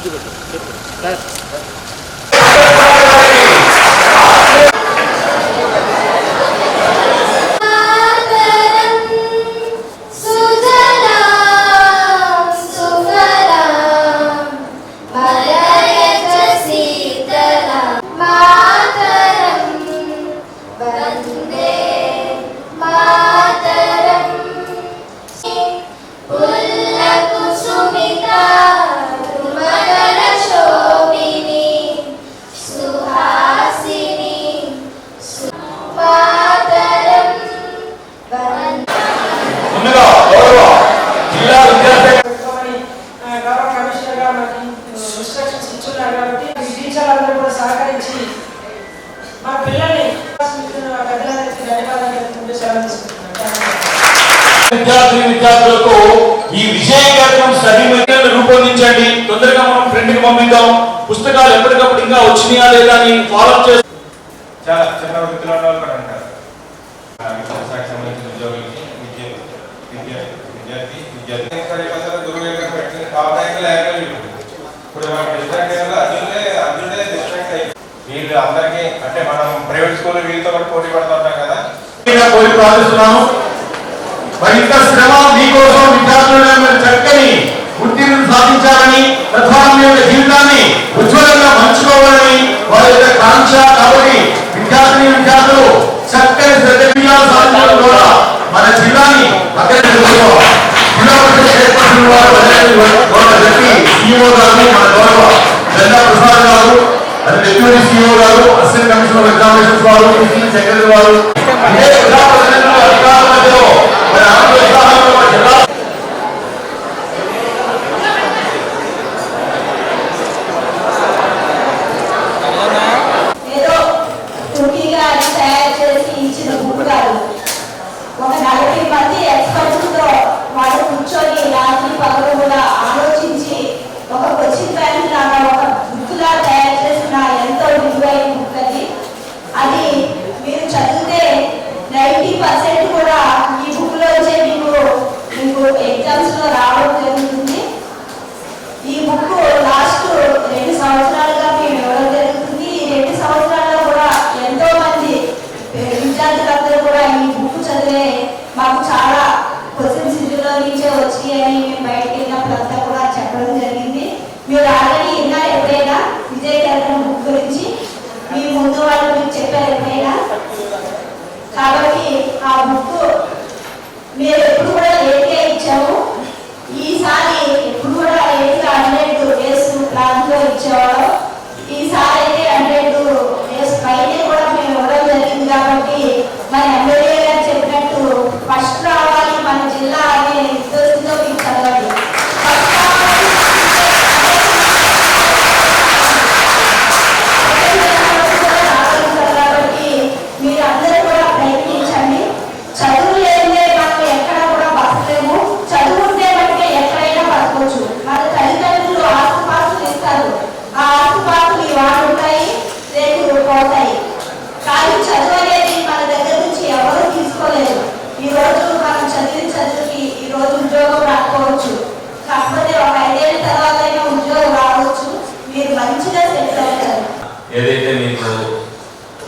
見てください。ఇచ్చున్నారు కాబట్టి ఈ టీచర్లందరూ కూడా సహకరించి మా పిల్లల్ని పెద్దలందరికీ ధన్యవాదాలు తెలుపుకుంటూ సెలవు తీసుకుంటున్నాను. విద్యార్థి విద్యార్థులకు ఈ విజయ కార్యక్రమం స్టడీ మెటీరియల్ రూపొందించండి. తొందరగా మనం ఫ్రెండ్కి పంపిద్దాం. పుస్తకాలు ఎప్పటికప్పుడు ఇంకా వచ్చినాయా లేదా అని ఫాలో చేసి చాలా చిన్న వృత్తిలో ఉన్న వాళ్ళు కూడా ఉంటారు ఆ, విద్యాశాఖకు సంబంధించిన ఉద్యోగులకి విద్య విద్య విద్యార్థి విద్యార్థి పరీక్షలు గురువు యొక్క పెట్టిన కావడానికి లేకలేదు వీళ్ళు అందరికీ అంటే మనం ప్రైవేట్ స్కూల్ వీళ్ళతో కూడా పోటీ పడుతుంటాం కదా కోరి ప్రార్థిస్తున్నాను మరింత శ్రమ మీకోసం చక్కని ఉత్తీర్ణం సాధించాలని తద్వారా జీవితాన్ని ఉజ్వలంగా మంచుకోవాలని వారి యొక్క కాంక్ష కాబట్టి విద్యార్థిని విద్యార్థులు చక్కని శ్రద్ధ సాధించడం ద్వారా మన జిల్లాని అక్కడ జిల్లా సిఇఓ గారిని మన గౌరవ జెండా ప్రసాద్ గారు డిప్యూటీ సిఇఓ గారు అసిస్టెంట్ కమిషనర్ ఎగ్జామినేషన్స్ వారు సెక్రటరీ వారు ప్రజాప్రతినిధులు అధికారుల మధ్యలో మన ఆనంద జిల్లా ఏదో తుర్కీగా అది తయారు చేసి ఇచ్చిన బుక్ కాదు ఒక నలభై మంది ఎక్స్పర్ట్స్తో వాళ్ళు కూర్చొని రాత్రి పగలు కూడా ఆలోచించి ఒక క్వశ్చన్ బ్యాంక్ లాగా ఒక బుక్ లా తయారు చేసిన ఎంతో విలువైన బుక్ అది అది మీరు చదివితే నైంటీ పర్సెంట్ కూడా ఈ బుక్ లోంచే మీకు మీకు ఎగ్జామ్స్లో రావడం జరుగుతుంది ఈ బుక్ లాస్ట్ రెండు సంవత్సరాలుగా మేము ఇవ్వడం జరుగుతుంది ఈ రెండు సంవత్సరాల్లో కూడా ఎంతో మంది ఏ, విద్యార్థులందరూ కూడా ఈ బుక్ చదివే మాకు చాలా క్వశ్చన్స్ ఇందులో నుంచే వచ్చాయని మేము బయటకు వెళ్ళినప్పుడంతా కూడా చెప్పడం జరిగింది. మీరు ఆల్రెడీ విన్నారు ఎప్పుడైనా? విజయ కేంద్రం బుక్ గురించి. మీ ముందు వాళ్ళు మీకు చెప్పారు ఎప్పుడైనా? కాబట్టి ఆ బుక్ మీరు ఎప్పుడు కూడా లేట్గా ఇచ్చాము ఈసారి ఎప్పుడు కూడా లేట్గా హండ్రెడ్ డేస్ ప్లాన్లో ఇచ్చేవాళ్ళం ఈసారి అయితే హండ్రెడ్ డేస్ పైనే కూడా మేము ఇవ్వడం జరిగింది కాబట్టి మన ఎమ్మెల్యే గారు చెప్పినట్టు ఫస్ట్ రావాలి మన జిల్లా అనే ఉద్దేశంతో మీకు చదవండి ఫస్ట్ రావాలి కాబట్టి మీరు అందరూ కూడా ప్రయత్నించండి చదువు లేదే మనం ఎక్కడ కూడా బతకలేము చదువుంటే మనకి ఎక్కడైనా బతకవచ్చు మన తల్లిదండ్రులు ఆస్తుపాస్తులు ఇస్తారు ఆ ఆస్తుపాస్తులు ఇవాళ ఉంటాయి రేపు పోతాయి కానీ చదువు అనేది మన దగ్గర నుంచి ఎవరు తీసుకోలేరు ఈ రోజు మనం చదివిన చదువుకి ఈ రోజు ఉద్యోగం రాకపోవచ్చు కాకపోతే ఒక ఐదేళ్ళ తర్వాత అయినా ఉద్యోగం రావచ్చు మీరు మంచిగా సెటిల్ అవుతారు ఏదైతే మీకు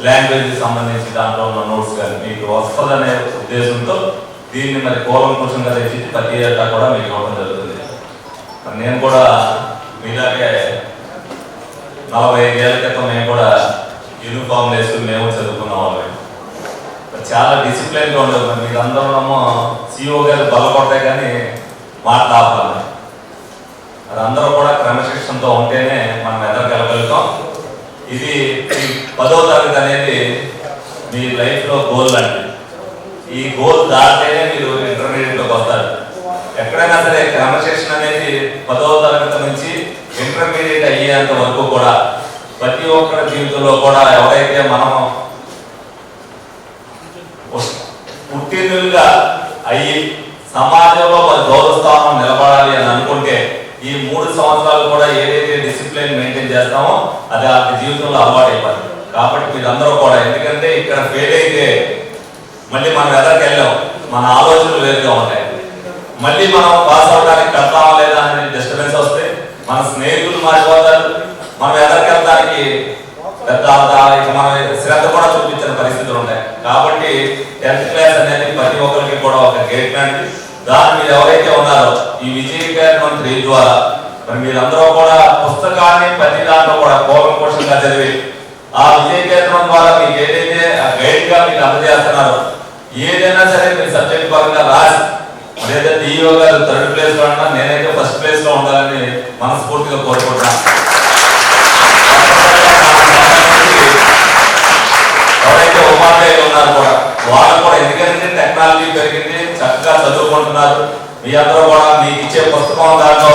లాంగ్వేజ్ సంబంధించి దాంట్లో ఉన్న నోట్స్ కానీ మీకు వస్తుందనే ఉద్దేశంతో దీన్ని మరి కూలంకుషంగా తెచ్చి ప్రతి ఏటా కూడా మీకు ఇవ్వడం జరుగుతుంది. నేను కూడా మీలాగే నలభై ఐదేళ్ళ క్రితం మేము కూడా యూనిఫామ్ వేసుకుని మేము చదువుకున్న వాళ్ళమే. చాలా డిసిప్లిన్గా ఉండదు మరి మీరందరూ సిఓ గారు బలపడ్డాయి కానీ మాట్లాడాలి మరి అందరూ కూడా క్రమశిక్షణతో ఉంటేనే మనం ఎదగలగలుగుతాం ఇది పదో తరగతి లైఫ్లో గోల్ లాంటిది. ఈ గోల్ దాటేనే మీరు ఇంటర్మీడియట్లోకి వస్తారు. ఎక్కడైనా సరే క్రమశిక్షణ అనేది పదవ తరగతి నుంచి ఇంటర్మీడియట్ అయ్యేంత వరకు కూడా ప్రతి ఒక్కరి జీవితంలో కూడా ఎవరైతే మనం ఉత్తీర్ణులుగా అయ్యి సమాజంలో మన గౌరవస్థానం నిలబడాలి అని అనుకుంటే ఈ మూడు సంవత్సరాలు కూడా ఏదైతే డిసిప్లిన్ మెయింటైన్ చేస్తామో అది ఆ జీవితంలో అలవాటు అయిపోతుంది కాబట్టి మీరందరూ కూడా ఎందుకంటే ఇక్కడ ఫెయిల్ అయితే మళ్ళీ మనం ఎదరికి వెళ్ళాం. మన ఆలోచనలు వేరుగా ఉంటాయి. మళ్ళీ మనం పాస్ అవడానికి కడతామా లేదా అనే డిస్టర్బెన్స్ వస్తే మన స్నేహితులు మారిపోతారు. మనం ఎదరికి వెళ్ళడానికి పెద్ద ఇక మన శ్రద్ధ కూడా చూపించిన పరిస్థితులు ఉంటాయి. కాబట్టి టెన్త్ క్లాస్ అనేది ప్రతి ఒక్కరికి కూడా ఒక గేట్ లాంటిది. దాని మీద ఎవరైతే ఉన్నారో ఈ విజయ గారి ద్వారా మరి మీరందరూ కూడా పుస్తకాన్ని ప్రతి దాంట్లో కూడా కోపం కోశంగా చదివి ఆ విజయ కేంద్రం ద్వారా మీకు ఏదైతే ఆ గైడ్గా మీకు అందజేస్తున్నారో ఏదైనా సరే మీ సబ్జెక్ట్ పరంగా రాసి లేదా డిఓ గారు థర్డ్ ప్లేస్లో ఉన్నా నేనైతే ఫస్ట్ ప్లేస్లో ఉండాలని మనస్ఫూర్తిగా కోరుకుంటున్నాను. ఎవరైతే ఉపాధ్యాయులు ఉన్నారు కూడా వాళ్ళు కూడా ఎందుకంటే టెక్నాలజీ పెరిగింది చక్కగా చదువుకుంటున్నారు. మీ అందరూ కూడా మీకు ఇచ్చే పుస్తకం దాంట్లో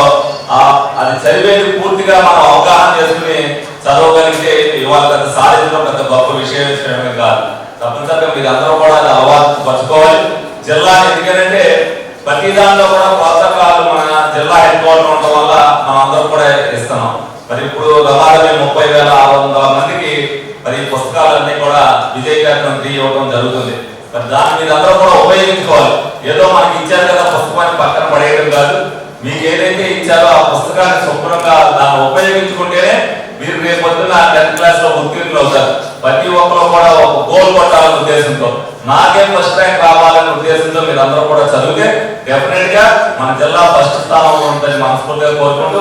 ఆ అది చదివేది పూర్తిగా మనం అవగాహన చేసుకుని చదవగలిగితే ఇవాళ పెద్ద సాధించడం పెద్ద గొప్ప విషయం విషయమే కాదు. తప్పనిసరిగా మీరు అందరూ కూడా అది అలవాటు పరచుకోవాలి. జిల్లా ఎందుకంటే ప్రతి దాంట్లో కూడా ప్రోత్సాహాలు మన జిల్లా హెడ్ క్వార్టర్ ఉండడం వల్ల మనం అందరూ కూడా ఇస్తున్నాం. మరి ఇప్పుడు రమారమి ముప్పై వేల ఆరు వందల మందికి మరి పుస్తకాలన్నీ కూడా విజయ గారి ఇవ్వడం జరుగుతుంది. మరి దాన్ని మీరు అందరూ కూడా ఉపయోగించుకోవాలి. ఏదో మనకి ఇచ్చారు కదా పుస్తకాన్ని పక్కన పడేయడం కాదు. మీకు ఏదైతే ఇచ్చారో ఆ పుస్తకాన్ని శుభ్రంగా దాన్ని ఉపయోగించుకుంటేనే రేపు పొద్దున్న టెన్త్ క్లాస్లో ఉత్తీర్ణులు అవుతారు ప్రతి ఒక్కరు కూడా ఒక గోల్ కొట్టాలనే ఉద్దేశంతో. నాకే ఫస్ట్ ర్యాంక్ రావాలనే ఉద్దేశంతో మీరు అందరూ కూడా చదివితే డెఫినెట్గా మన జిల్లా ఫస్ట్ స్థానంలో ఉంటుంది మనస్ఫూర్తిగా కోరుకుంటూ